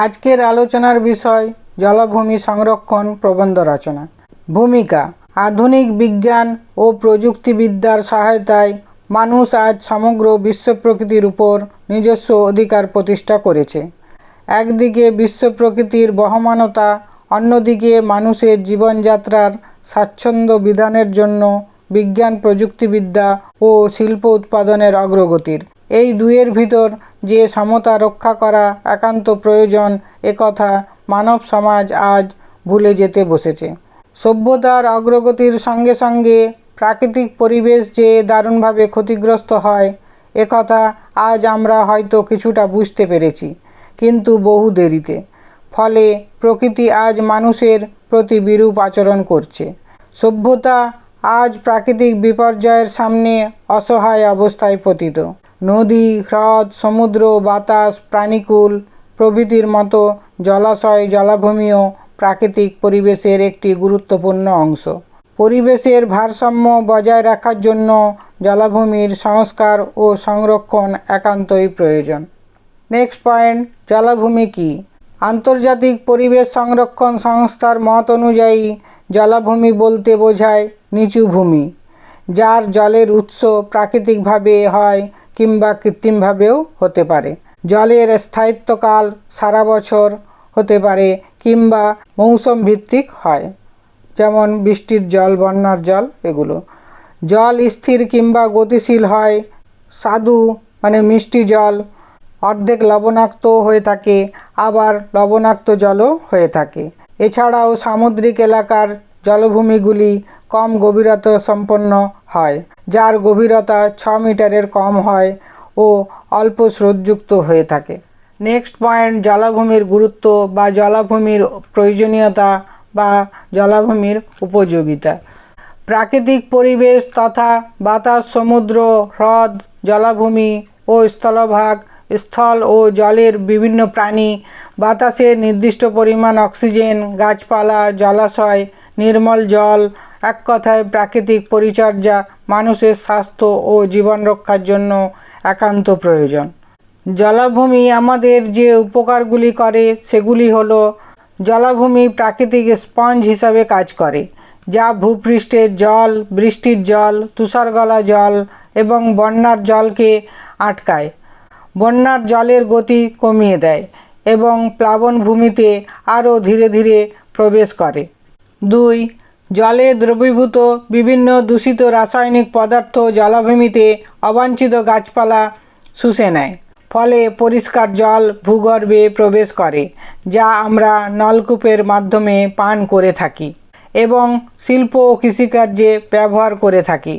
আজকের আলোচনার বিষয় জলাভূমি সংরক্ষণ প্রবন্ধ রচনা। ভূমিকা, আধুনিক বিজ্ঞান ও প্রযুক্তিবিদ্যার সহায়তায় মানুষ আজ সমগ্র বিশ্ব প্রকৃতির উপর নিজস্ব অধিকার প্রতিষ্ঠা করেছে। একদিকে বিশ্ব প্রকৃতির বহমানতা, অন্যদিকে মানুষের জীবনযাত্রার স্বাচ্ছন্দ্য বিধানের জন্য বিজ্ঞান প্রযুক্তিবিদ্যা ও শিল্প উৎপাদনের অগ্রগতির। এই দুয়ের ভিতর যে সমতা রক্ষা করা একান্ত প্রয়োজন একথা মানব সমাজ আজ ভুলে যেতে বসেছে। সভ্যতার অগ্রগতির সঙ্গে সঙ্গে প্রাকৃতিক পরিবেশ যে দারুণভাবে ক্ষতিগ্রস্ত হয় একথা আজ আমরা হয়তো কিছুটা বুঝতে পেরেছি, কিন্তু বহু দেরিতে। ফলে প্রকৃতি আজ মানুষের প্রতি বিরূপ আচরণ করছে। সভ্যতা আজ প্রাকৃতিক বিপর্যয়ের সামনে অসহায় অবস্থায় পতিত। নদী, হ্রদ, সমুদ্র, বাতাস, প্রাণীকুল প্রভৃতির মতো জলাশয় জলাভূমিও প্রাকৃতিক পরিবেশের একটি গুরুত্বপূর্ণ অংশ। পরিবেশের ভারসাম্য বজায় রাখার জন্য জলাভূমির সংস্কার ও সংরক্ষণ একান্তই প্রয়োজন। নেক্সট পয়েন্ট, জলাভূমি কি? আন্তর্জাতিক পরিবেশ সংরক্ষণ সংস্থার মত অনুযায়ী জলাভূমি বলতে বোঝায় নিচু ভূমি, যার জলের উৎস প্রাকৃতিকভাবে হয় কিংবা কৃত্রিমভাবেও হতে পারে। জলের স্থায়িত্বকাল সারা বছর হতে পারে কিংবা মৌসুম ভিত্তিক হয়, যেমন বৃষ্টির জল, বন্যার জল এগুলো। জল স্থির কিংবা গতিশীল হয় স্বাদু মানে মিষ্টি জল, অর্ধেক লবণাক্ত হয়ে থাকে, আবার লবণাক্ত জলও হয়ে থাকে। এছাড়াও সামুদ্রিক এলাকার জলভূমিগুলি কম গভীরতা সম্পন্ন হয়, যার গভীরতা ছ মিটারের কম হয় ও অল্প স্রোতযুক্ত হয়ে থাকে। নেক্সট পয়েন্ট জলাভূমির গুরুত্ব বা জলাভূমির প্রয়োজনীয়তা বা জলাভূমির উপযোগিতা। প্রাকৃতিক পরিবেশ তথা বাতাস, সমুদ্র, হ্রদ, জলাভূমি ও স্থলভাগ, স্থল ও জলের বিভিন্ন প্রাণী বাতাসে নির্দিষ্ট পরিমাণ অক্সিজেন, গাছপালা, জলাশয়, নির্মল জল এক কথায় প্রাকৃতিক পরিচর্যা, মানুষের স্বাস্থ্য ও জীবন রক্ষার জন্য একান্ত প্রয়োজন। জলাভূমি আমাদের যে উপকারগুলি করে, সেগুলি হলো জলাভূমি প্রাকৃতিক স্পঞ্জ হিসাবে কাজ করে, যা ভূপৃষ্ঠের জল, বৃষ্টির জল, তুষারগলা জল এবং বন্যার জলকে আটকায়। বন্যার জলের গতি কমিয়ে দেয় এবং প্লাবনভূমিতে আরও ধীরে ধীরে প্রবেশ করে। দুই জলে দ্রবীভূত বিভিন্ন দূষিত রাসায়নিক পদার্থ জলাভূমিতে অবাঞ্ছিত গাছপালা শুষে নেয়। ফলে পরিষ্কার জল ভূগর্ভে প্রবেশ করে, যা আমরা নলকূপের মাধ্যমে পান করে থাকি এবং শিল্প ও কৃষিকার্যে ব্যবহার করে থাকি।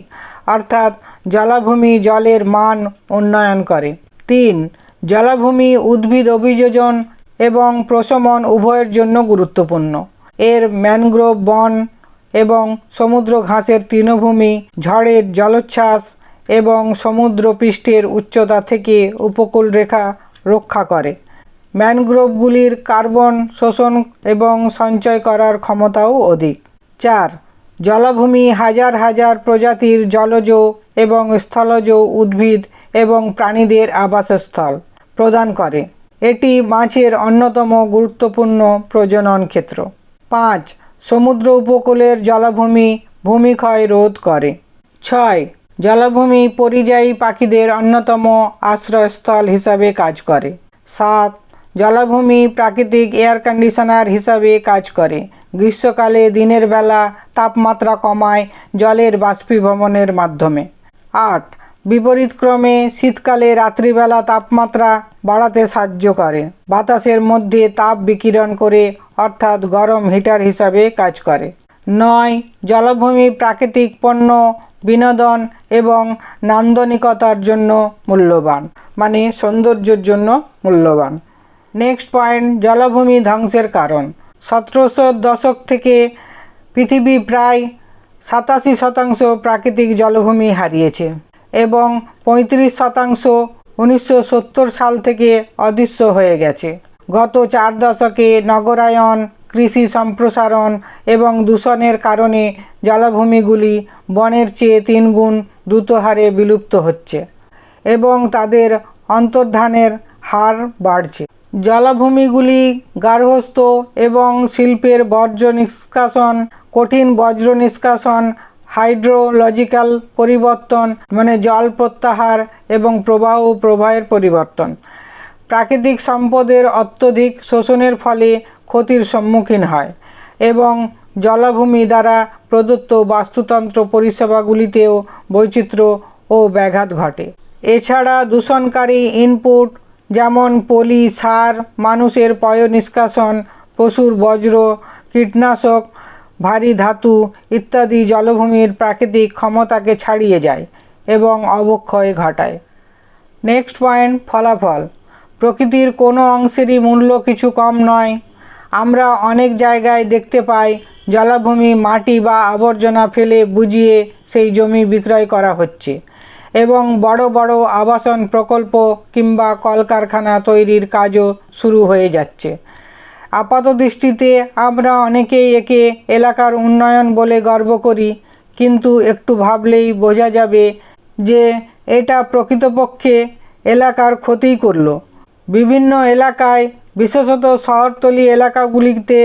অর্থাৎ জলাভূমি জলের মান উন্নয়ন করে। তিন, জলাভূমি উদ্ভিদ অভিযোজন এবং প্রশমন উভয়ের জন্য গুরুত্বপূর্ণ। এর ম্যানগ্রোভ বন এবং সমুদ্র ঘাসের তৃণভূমি, ঝড়ের জলোচ্ছ্বাস এবং সমুদ্র পৃষ্ঠের উচ্চতা থেকে উপকূল রেখা রক্ষা করে। ম্যানগ্রোভগুলির কার্বন শোষণ এবং সঞ্চয় করার ক্ষমতাও অধিক। চার, জলাভূমি হাজার হাজার প্রজাতির জলজ এবং স্থলজ উদ্ভিদ এবং প্রাণীদের আবাসস্থল প্রদান করে। এটি মাছের অন্যতম গুরুত্বপূর্ণ প্রজনন ক্ষেত্র। পাঁচ সমুদ্র উপকূলের জলাভূমি ভূমিক্ষয় রোধ করে। ছয়, জলাভূমি পরিযায়ী পাখিদের অন্যতম আশ্রয়স্থল হিসাবে কাজ করে। সাত, জলাভূমি প্রাকৃতিক এয়ার কন্ডিশনার হিসাবে কাজ করে। গ্রীষ্মকালে দিনের বেলা তাপমাত্রা কমায় জলের বাষ্পীভবনের মাধ্যমে। আট বিপরীতক্রমে শীতকালে রাত্রিবেলা তাপমাত্রা বাড়াতে সাহায্য করে। বাতাসের মধ্যে তাপ বিকিরণ করে, অর্থাৎ গরম হিটার হিসাবে কাজ করে। নয়, জলভূমি প্রাকৃতিক পণ্য, বিনোদন এবং নান্দনিকতার জন্য মূল্যবান মানে সৌন্দর্যের জন্য মূল্যবান। নেক্সট পয়েন্ট, জলাভূমি ধ্বংসের কারণ। সতেরোশো দশক থেকে পৃথিবী প্রায় সাতাশি শতাংশ প্রাকৃতিক জলভূমি হারিয়েছে। এবং পঁয়ত্রিশ শতাংশ উনিশশো সত্তর সাল থেকে অদৃশ্য হয়ে গেছে। গত চার দশকে নগরায়ন, কৃষি সম্প্রসারণ এবং দূষণের কারণে জলাভূমিগুলি বনের চেয়ে তিনগুণ দ্রুত হারে বিলুপ্ত হচ্ছে এবং তাদের অন্তর্ধানের হার বাড়ছে। জলাভূমিগুলি গার্হস্থ্য এবং শিল্পের বর্জ্য নিষ্কাশন, কঠিন বজ্র নিষ্কাশন হাইড্রোলজিক্যাল পরিবর্তন মানে জল প্রত্যাহার এবং প্রবাহ প্রবাহের পরিবর্তন। প্রাকৃতিক সম্পদের অত্যধিক শোষণের ফলে ক্ষতির সম্মুখীন হয় এবং জলাভূমি দ্বারা প্রদত্ত বাস্তুতন্ত্র পরিষেবাগুলিতেও বৈচিত্র্য ও ব্যাঘাত ঘটে। এছাড়া দূষণকারী ইনপুট যেমন পলি, সার, মানুষের পয় নিষ্কাশন পশুর বজ্র কীটনাশক ভারী ধাতু ইত্যাদি জলভূমির প্রাকৃতিক ক্ষমতাকে ছাড়িয়ে যায় এবং অবক্ষয় ঘটায়। নেক্সট পয়েন্ট ফলাফল। প্রকৃতির কোনো অংশেরই মূল্য কিছু কম নয়। আমরা অনেক জায়গায় দেখতে পাই জলাভূমি, মাটি বা আবর্জনা ফেলে বুঝিয়ে সেই জমি বিক্রয় করা হচ্ছে এবং বড় বড় আবাসন প্রকল্প কিংবা কলকারখানা তৈরির কাজও শুরু হয়ে যাচ্ছে। আপাতদৃষ্টিতে আমরা অনেকেই একে এলাকার উন্নয়ন বলে গর্ব করি। কিন্তু একটু ভাবলেই বোঝা যাবে যে এটা প্রকৃতপক্ষে এলাকার ক্ষতি করল। বিভিন্ন এলাকায়, বিশেষত শহরতলি এলাকাগুলিতে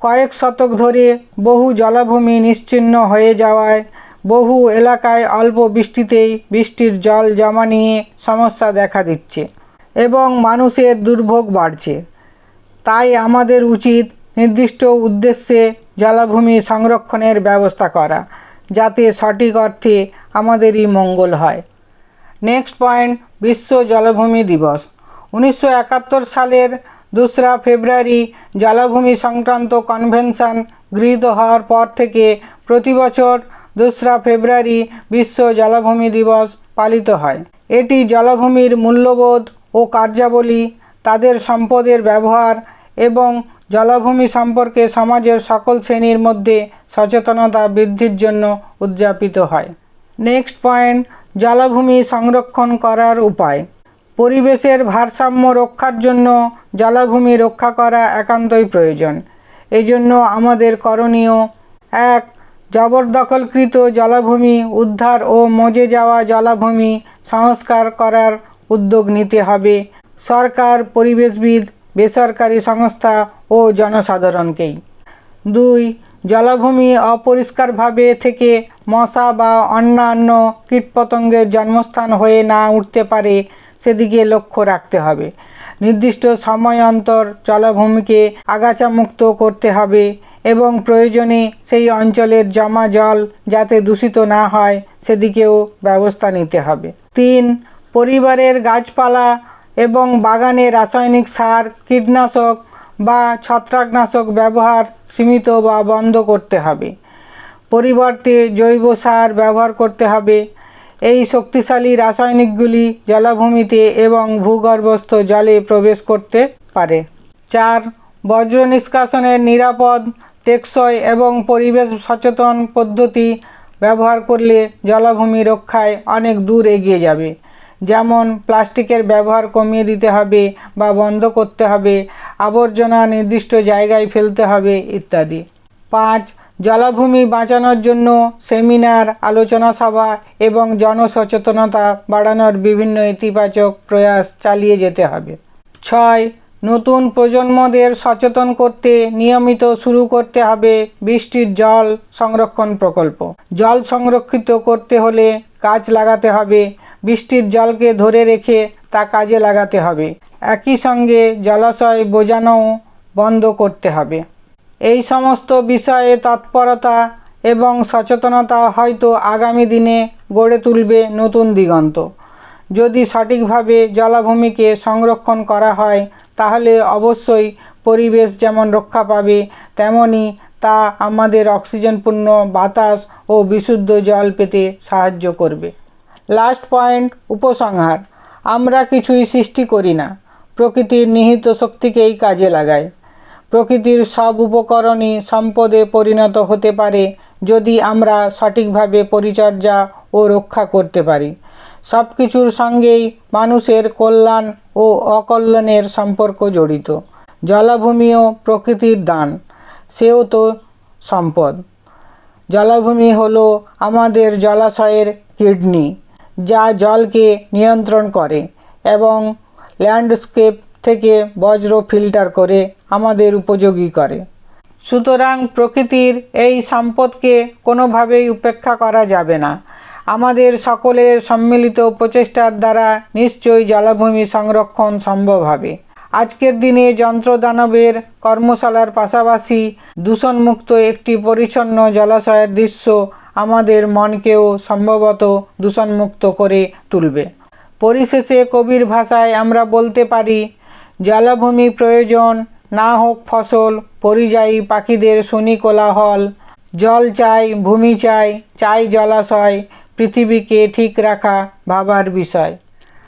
কয়েক শতক ধরে বহু জলাভূমি নিশ্চিহ্ন হয়ে যাওয়ায় বহু এলাকায় অল্প বৃষ্টিতেই বৃষ্টির জল জমা নিয়ে সমস্যা দেখা দিচ্ছে এবং মানুষের দুর্ভোগ বাড়ছে। তাই আমাদের উচিত নির্দিষ্ট উদ্দেশ্যে জলাভূমি সংরক্ষণের ব্যবস্থা করা, যাতে সঠিক অর্থে আমাদেরই মঙ্গল হয়। নেক্সট পয়েন্ট, বিশ্ব জলাভূমি দিবস। উনিশশো একাত্তর সালের দোসরা ফেব্রুয়ারি জলাভূমি সংক্রান্ত কনভেনশন গৃহীত হওয়ার পর থেকে প্রতি বছর দোসরা ফেব্রুয়ারি বিশ্ব জলাভূমি দিবস পালিত হয়। এটি জলাভূমির মূল্যবোধ ও কার্যাবলী, তাদের সম্পদের ব্যবহার এবং জলাভূমি সম্পর্কে সমাজের সকল শ্রেণির মধ্যে সচেতনতা বৃদ্ধির জন্য উদযাপিত হয়। নেক্সট পয়েন্ট জলাভূমি সংরক্ষণ করার উপায়। পরিবেশের ভারসাম্য রক্ষার জন্য জলাভূমি রক্ষা করা একান্তই প্রয়োজন। এই জন্য আমাদের করণীয়, এক, জবরদখলকৃত জলাভূমি, উদ্ধার ও মজে যাওয়া জলাভূমি সংস্কার করার উদ্যোগ নিতে হবে। সরকার, পরিবেশবিদ বেসরকারি সংস্থা ও জনসাধারণকেই। দুই, জলাভূমি অপরিষ্কারভাবে থেকে মশা বা অন্যান্য কীটপতঙ্গের জন্মস্থান হয়ে না উঠতে পারে, সেদিকে লক্ষ্য রাখতে হবে। নির্দিষ্ট সময় অন্তর জলাভূমিকে আগাছামুক্ত করতে হবে এবং প্রয়োজনে সেই অঞ্চলের জমা জল যাতে দূষিত না হয়, সেদিকেও ব্যবস্থা নিতে হবে। তিন, পরিবারের গাছপালা এবং বাগানে রাসায়নিক সার, কীটনাশক বা ছত্রাকনাশক ব্যবহার সীমিত বা বন্ধ করতে হবে। পরিবর্তে জৈব সার ব্যবহার করতে হবে। এই শক্তিশালী রাসায়নিকগুলি জলাভূমিতে এবং ভূগর্ভস্থ জলে প্রবেশ করতে পারে। চার বজ্র নিষ্কাশনের নিরাপদ, টেকসই এবং পরিবেশ সচেতন পদ্ধতি ব্যবহার করলে জলাভূমি রক্ষায় অনেক দূর এগিয়ে যাবে। যেমন প্লাস্টিকের ব্যবহার কমিয়ে দিতে হবে বা বন্ধ করতে হবে, আবর্জনা নির্দিষ্ট জায়গায় ফেলতে হবে ইত্যাদি। পাঁচ, জলাভূমি বাঁচানোর জন্য সেমিনার, আলোচনা সভা এবং জনসচেতনতা বাড়ানোর বিভিন্ন ইতিবাচক প্রয়াস চালিয়ে যেতে হবে। ছয়, নতুন প্রজন্মদের সচেতন করতে, নিয়মিত শুরু করতে হবে বৃষ্টির জল সংরক্ষণ প্রকল্প। জল সংরক্ষিত করতে হলে গাছ লাগাতে হবে বৃষ্টির জলকে ধরে রেখে তা কাজে লাগাতে হবে। একই সঙ্গে জলাশয় বোঝানোও বন্ধ করতে হবে। এই সমস্ত বিষয়ে তৎপরতা এবং সচেতনতা হয়তো আগামী দিনে গড়ে তুলবে নতুন দিগন্ত। যদি সঠিকভাবে জলাভূমিকে সংরক্ষণ করা হয়, তাহলে অবশ্যই পরিবেশ যেমন রক্ষা পাবে তেমনই তা আমাদের অক্সিজেনপূর্ণ বাতাস ও বিশুদ্ধ জল পেতে সাহায্য করবে। লাস্ট পয়েন্ট, উপসংহার। আমরা কিছুই সৃষ্টি করি না। প্রকৃতির নিহিত শক্তিকেই কাজে লাগায় প্রকৃতির সব উপকরণই সম্পদে পরিণত হতে পারে যদি আমরা সঠিকভাবে পরিচর্যা ও রক্ষা করতে পারি। সব কিছুর সঙ্গেই মানুষের কল্যাণ ও অকল্যাণের সম্পর্ক জড়িত। জলাভূমিও প্রকৃতির দান, সেও তো সম্পদ। জলাভূমি হলো আমাদের জলাশয়ের কিডনি। যা জলকে নিয়ন্ত্রণ করে এবং ল্যান্ডস্কেপ থেকে বজ্র ফিল্টার করে আমাদের উপযোগী করে। সুতরাং প্রকৃতির এই সম্পদকে কোনোভাবেই উপেক্ষা করা যাবে না। আমাদের সকলের সম্মিলিত প্রচেষ্টার দ্বারা নিশ্চয়ই জলাভূমি সংরক্ষণ সম্ভব হবে। আজকের দিনে যন্ত্রদানবের কর্মশালার পাশাপাশি দূষণমুক্ত একটি পরিচ্ছন্ন জলাশয়ের দৃশ্য আমাদের মনকেও সম্ভবত দূষণমুক্ত করে তুলবে। পরিশেষে কবির ভাষায় আমরা বলতে পারি, জলাভূমি প্রয়োজন, না হোক ফসল, পরিযায়ী পাখিদের শুনি কোলাহল জল চাই, ভূমি চাই চাই জলাশয়, পৃথিবীকে ঠিক রাখা ভাবার বিষয়।